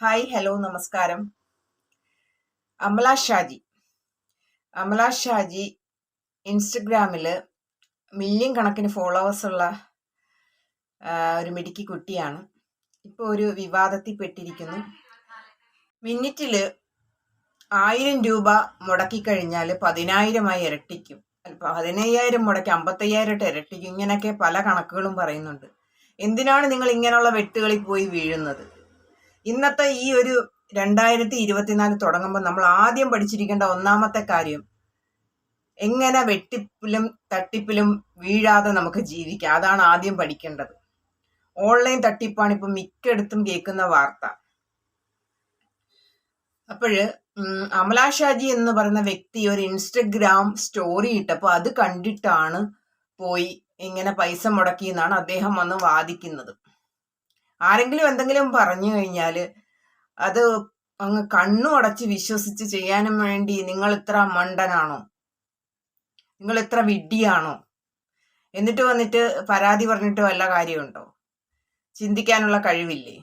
Hi hello നമസ്കാരം. അമല ഷാജി. അമല ഷാജി ഇൻസ്റ്റഗ്രാമിൽ million കണക്കിന് ഫോളോവേഴ്സ് ഉള്ള ഒരു മിടുക്കി കുട്ടിയാണ്. ഇപ്പോൾ ഒരു വിവാദത്തിൽ പെട്ടിരിക്കുന്നു. മിനിറ്റിൽ ആയിരം രൂപ മുടക്കി കഴിഞ്ഞാൽ പതിനായിരമായി ഇരട്ടിക്കും. പതിനയ്യായിരം മുടക്കി അമ്പത്തയ്യായിരം ഇരട്ടിക്കും. ഇങ്ങനെയൊക്കെ പല കണക്കുകളും പറയുന്നുണ്ട്. എന്തിനാണ് നിങ്ങൾ ഇങ്ങനെയുള്ള വെട്ടുകളിൽ പോയി വീഴുന്നത്? ഇന്നത്തെ ഈ ഒരു രണ്ടായിരത്തി ഇരുപത്തിനാല് തുടങ്ങുമ്പോൾ നമ്മൾ ആദ്യം പഠിച്ചിരിക്കേണ്ട ഒന്നാമത്തെ കാര്യം എങ്ങനെ വെട്ടിപ്പിലും തട്ടിപ്പിലും വീഴാതെ നമുക്ക് ജീവിക്കാം. അതാണ് ആദ്യം പഠിക്കേണ്ടത്. ഓൺലൈൻ തട്ടിപ്പാണ് ഇപ്പം മിക്കയിടത്തും കേൾക്കുന്ന വാർത്ത. അപ്പോഴ് അമല ഷാജി എന്ന് പറയുന്ന വ്യക്തി ഒരു ഇൻസ്റ്റഗ്രാം സ്റ്റോറി ഇട്ടപ്പോൾ അത് കണ്ടിട്ടാണ് പോയി ഇങ്ങനെ പൈസ മുടക്കി എന്നാണ് അദ്ദേഹം വന്ന് വാദിക്കുന്നത്. ആരെങ്കിലും എന്തെങ്കിലും പറഞ്ഞു കഴിഞ്ഞാൽ അത് അങ്ങ് കണ്ണു അടച്ച് വിശ്വസിച്ച് ചെയ്യാനും വേണ്ടി നിങ്ങൾ ഇത്ര മണ്ടനാണോ? നിങ്ങൾ ഇത്ര വിഡ്ഢിയാണോ? എന്നിട്ട് വന്നിട്ട് പരാതി പറഞ്ഞിട്ട് വല്ല കാര്യമുണ്ടോ? ചിന്തിക്കാനുള്ള കഴിവില്ലേ?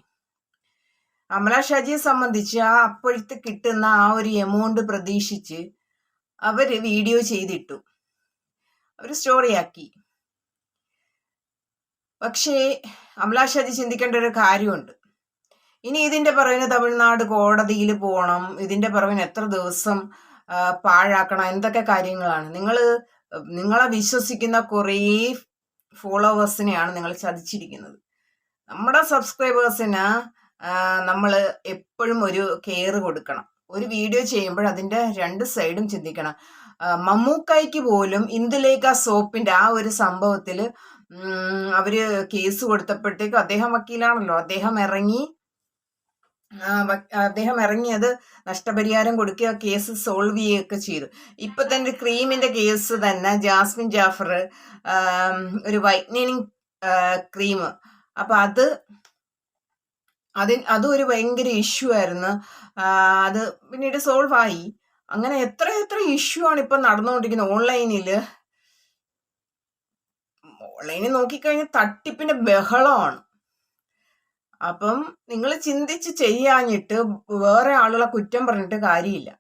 അമല ഷാജിയെ സംബന്ധിച്ച് ആ അപ്പോഴത്തെ കിട്ടുന്ന ആ ഒരു എമൗണ്ട് പ്രതീക്ഷിച്ച് അവർ വീഡിയോ ചെയ്തിട്ടു. അവർ സ്റ്റോറിയാക്കി പക്ഷേ അമല ഷാജി ചിന്തിക്കേണ്ട ഒരു കാര്യമുണ്ട്. ഇനി ഇതിന്റെ പിറവിന് തമിഴ്നാട് കോടതിയിൽ പോകണം. ഇതിന്റെ പിറവിന് എത്ര ദിവസം പാഴാക്കണം? എന്തൊക്കെ കാര്യങ്ങളാണ്? നിങ്ങൾ നിങ്ങളെ വിശ്വസിക്കുന്ന കുറേ ഫോളോവേഴ്സിനെയാണ് നിങ്ങൾ ചതിച്ചിരിക്കുന്നത്. നമ്മുടെ സബ്സ്ക്രൈബേഴ്സിന് നമ്മൾ എപ്പോഴും ഒരു കെയർ കൊടുക്കണം. ഒരു വീഡിയോ ചെയ്യുമ്പോൾ അതിന്റെ രണ്ട് സൈഡും ചിന്തിക്കണം. മമ്മൂക്കായ്ക്ക് പോലും ഇന്ദുലേഖ സോപ്പിന്റെ ആ ഒരു സംഭവത്തിൽ അവർ കേസ് കൊടുത്തപ്പോഴത്തേക്കും അദ്ദേഹം വക്കീലാണല്ലോ. അദ്ദേഹം ഇറങ്ങി അദ്ദേഹം ഇറങ്ങി അത് നഷ്ടപരിഹാരം കൊടുക്കുക കേസ് സോൾവ് ചെയ്യുകയൊക്കെ ചെയ്തു. ഇപ്പൊ തന്നെ ക്രീമിന്റെ കേസ് തന്നെ ജാസ്മിൻ ജാഫർ ഒരു വൈറ്റ്നിങ് ക്രീം അപ്പൊ അത് അതിന് അതും ഒരു ഭയങ്കര ഇഷ്യൂ ആയിരുന്നു. അത് പിന്നീട് സോൾവ് ആയി. അങ്ങനെ എത്ര എത്ര ഇഷ്യൂ ആണ് ഇപ്പൊ നടന്നുകൊണ്ടിരിക്കുന്നത് ഓൺലൈനിൽ ഓൺലൈനിൽ നോക്കിക്കഴിഞ്ഞാൽ തട്ടിപ്പിന്റെ ബഹളമാണ് അപ്പം നിങ്ങൾ ചിന്തിച്ച് ചെയ്യാഞ്ഞിട്ട് വേറെ ആളുകളെ குற்றம் പറഞ്ഞിട്ട് കാര്യമില്ല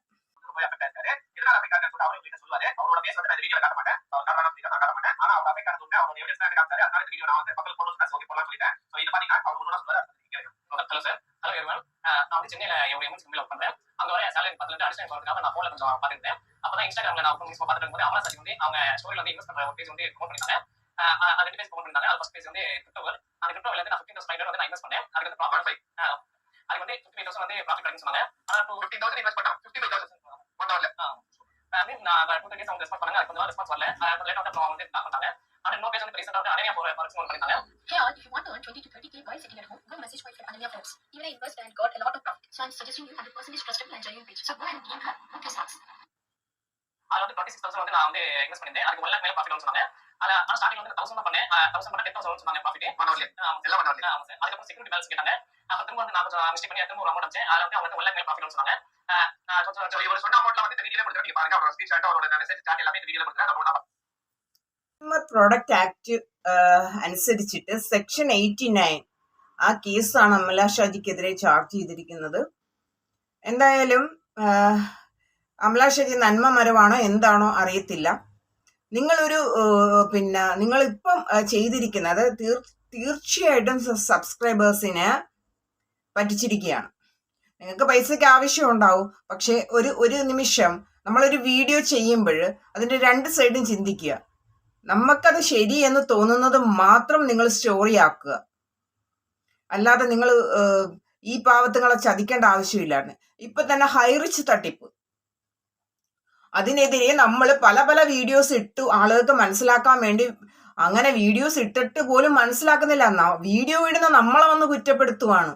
போய் affect ஆயிருக்காரு. எதனால affect ஆயிருக்காருன்னு சொல்லிட்டு அவரும் எங்ககிட்ட சொல்லுவாரு. அவரோட face வந்து நான் இந்த வீடியோல காட்ட மாட்டேன். அவர் காரணம் அப்படி நான் காட்ட மாட்டேன். ஆனா அவர் affect ஆனது உண்மை. அவரோட evidence தான் எனக்கு காமிச்சாரு. அதனால இந்த வீடியோ நான் வந்து மக்களுக்கு கொண்டு வந்து நான் சொல்லி போடலாம்னு சொல்லிட்டேன். So இது பாத்தீங்கன்னா அவர் முன்னாடி சொல்லுவாரு. அது நீங்க கேளுங்க. ஹலோ சார் ஹலோ எவ்ரிவன் நான் வந்து சென்னையில என்னுடைய எம்என்சி கம்பெனில ஒர்க் பண்றேன் அங்க வர சேலரி பத்துல இருந்து அடிஷன் போறதுக்காக நான் போன்ல கொஞ்சம் பாத்துருந்தேன் அப்பதான் இன்ஸ்டாகிராம்ல நான் ஓப்பன் பார்த்துட்டு இருக்கும்போது அமலா சாஜி வந்து அவங்க ஸ்டோரியில வந்து இன்வெஸ்ட் பண்ற ஒரு பேஜ் வந்து ப்ரோமோட் பண்ணிருந்தாங்க அந்த ரெண்டு பேஜ் ப்ரோமோட் அது ஃபர்ஸ்ட் பேஜ் வந்து கிரிப்டோவர் அந்த கிரிப்டோவில் வந்து நான் ஃபிஃப்டீன் தௌசண்ட் வந்து நான் இன்வெஸ்ட் பண்ணேன். அதுக்கு வந்து ப்ராஃபிட் ஃபைவ் அதுக்கு வந்து ஃபிஃப்டி தௌசண்ட் வந்து ப்ராஃபிட் கிடைக்குன்னு சொன்னாங்க. ஆனால் டூ ஃபிஃப்டீன் தௌசண்ட் இன்வெஸ்ட் பண்ணா ஃபிஃப்டி ஃபைவ் தௌசண்ட் ஒன் ஹவர்ல நான் டூ அவங்க ரெஸ்பான்ஸ் பண்ணாங்க. அதுக்கு ரெஸ்பான்ஸ் வரல. வந்து வந்து ஸ்டார்ட் பண்ணாங்க ஆனா இன்னொரு பேஜ் வந்து ரீசெண்டாக வந்து பண்ணிருந்தாங்க Hey all, if you want to earn 20 to 30k while sitting at home, go message my friend Even I invest and got a lot of profit. So I'm suggesting you 100% and genuine page. So go and her. அதுல வந்து twenty six thousand வந்து நான் வந்து invest பண்ணிருந்தேன் அதுக்கு one lakh மேல profit சொன்னாங்க ஆனா ஆனா ஸ்டார்டிங் வந்து தௌசண்ட் தான் பண்ணேன் தௌசண்ட் பண்ண டென் தௌசண்ட் சொன்னாங்க ப்ராஃபிட் எல்லாம் பண்ணல ஆமா சார் அதுக்கப்புறம் செக்யூரிட்டி பேலன்ஸ் கேட்டாங்க அப்புறம் திரும்ப வந்து நான் கொஞ்சம் மிஸ்டேக் பண்ணி திரும்ப ஒரு அமௌண்ட் வச்சேன் அதுல வந்து அவங்க ஒன் லேக் மேல ப்ராஃபிட் சொன்னாங்க ஆஹ் நான் கொஞ்சம் இவர் சொன்ன அமௌண்ட்ல வந்து இந்த வீடியோல கொடுத்துருக்கேன் நீங்க பாருங்க அவரோட ஸ்கிரீன்ஷாட் அவரோட மெசேஜ் சாட் எல்லாமே இந்த வீடியோல கொடுத்துருக்கேன் കൺസ്യൂമർ പ്രൊഡക്റ്റ് ആക്ട് അനുസരിച്ചിട്ട് സെക്ഷൻ എയ്റ്റി നയൻ ആ കേസാണ് അമല ഷാജിക്കെതിരെ ചാർജ് ചെയ്തിരിക്കുന്നത് എന്തായാലും ആ, അമല ഷാജി നന്മ മരമാണോ എന്താണോ അറിയത്തില്ല. നിങ്ങളൊരു പിന്നെ നിങ്ങൾ ഇപ്പം ചെയ്തിരിക്കുന്നത് തീർ- തീർച്ചയായിട്ടും സബ്സ്ക്രൈബേഴ്സിന് പറ്റിച്ചിരിക്കുകയാണ്. നിങ്ങൾക്ക് പൈസയ്ക്ക് ആവശ്യം ഉണ്ടാവും. പക്ഷേ ഒരു ഒരു നിമിഷം നമ്മളൊരു വീഡിയോ ചെയ്യുമ്പോൾ അതിന്റെ രണ്ട് സൈഡും ചിന്തിക്കുക. നമുക്കത് ശരി എന്ന് തോന്നുന്നത് മാത്രം നിങ്ങൾ സ്റ്റോറി ആക്കുക. അല്ലാതെ നിങ്ങൾ ഈ പാവത്തുങ്ങളെ ചതിക്കേണ്ട ആവശ്യമില്ലായിരുന്നു ഇപ്പൊ തന്നെ ഹൈറിച്ച് തട്ടിപ്പ്. അതിനെതിരെ നമ്മൾ പല പല വീഡിയോസ് ഇട്ടു ആളുകൾക്ക് മനസ്സിലാക്കാൻ വേണ്ടി അങ്ങനെ വീഡിയോസ് ഇട്ടിട്ട് പോലും മനസ്സിലാക്കുന്നില്ല. വീഡിയോ ഇടുന്ന നമ്മളെ വന്ന് കുറ്റപ്പെടുത്തുവാണ്.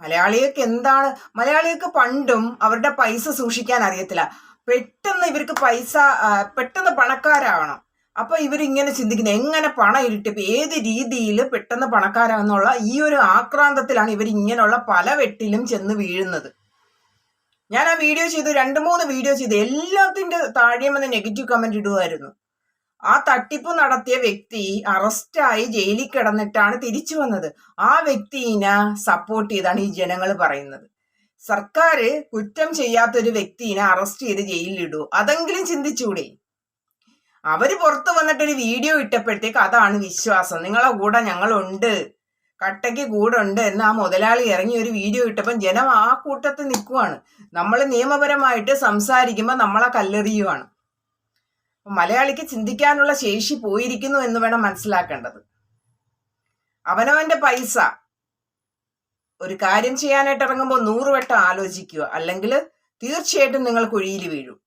മലയാളികൾക്ക് എന്താണ് മലയാളികൾക്ക് പണ്ടും അവരുടെ പൈസ സൂക്ഷിക്കാൻ അറിയത്തില്ല. പെട്ടെന്ന് ഇവർക്ക് പൈസ പെട്ടെന്ന് പണക്കാരാവണം. അപ്പൊ ഇവരിങ്ങനെ ചിന്തിക്കുന്നത് എങ്ങനെ പണം ഇരുട്ടിപ്പ് ഏത് രീതിയിൽ പെട്ടെന്ന് പണക്കാരാണെന്നുള്ള ഈ ഒരു ആക്രാന്തത്തിലാണ് ഇവർ ഇങ്ങനെയുള്ള പല വെട്ടിലും ചെന്ന് വീഴുന്നത്. ഞാൻ ആ വീഡിയോ ചെയ്തു രണ്ട് മൂന്ന് വീഡിയോ ചെയ്തു എല്ലാത്തിന്റെ താഴെയും നെഗറ്റീവ് കമന്റ് ഇടുമായിരുന്നു ആ തട്ടിപ്പ് നടത്തിയ വ്യക്തി അറസ്റ്റായി ജയിലിൽ കിടന്നിട്ടാണ് തിരിച്ചു വന്നത്. ആ വ്യക്തിനെ സപ്പോർട്ട് ചെയ്താണ് ഈ ജനങ്ങൾ പറയുന്നത്. സർക്കാർ കുറ്റം ചെയ്യാത്തൊരു വ്യക്തിനെ അറസ്റ്റ് ചെയ്ത് ജയിലിലിടൂ അതെങ്കിലും ചിന്തിച്ചൂടെ? അവർ പുറത്തു വന്നിട്ടൊരു വീഡിയോ ഇട്ടപ്പോഴത്തേക്ക് അതാണ് വിശ്വാസം. നിങ്ങളെ കൂടെ ഞങ്ങളുണ്ട്. കട്ടയ്ക്ക് കൂടുണ്ട് എന്ന് ആ മുതലാളി ഇറങ്ങി ഒരു വീഡിയോ ഇട്ടപ്പം ജനം ആ കൂട്ടത്ത് നിൽക്കുവാണ്. നമ്മൾ നിയമപരമായിട്ട് സംസാരിക്കുമ്പോൾ നമ്മളെ കല്ലെറിയുവാണ്. മലയാളിക്ക് ചിന്തിക്കാനുള്ള ശേഷി പോയിരിക്കുന്നു എന്ന് വേണം മനസ്സിലാക്കേണ്ടത്. അവനവന്റെ പൈസ ഒരു കാര്യം ചെയ്യാനായിട്ട് ഇറങ്ങുമ്പോൾ നൂറ് വട്ടം ആലോചിക്കുക. അല്ലെങ്കിൽ തീർച്ചയായിട്ടും നിങ്ങൾ കുഴിയിൽ വീഴും.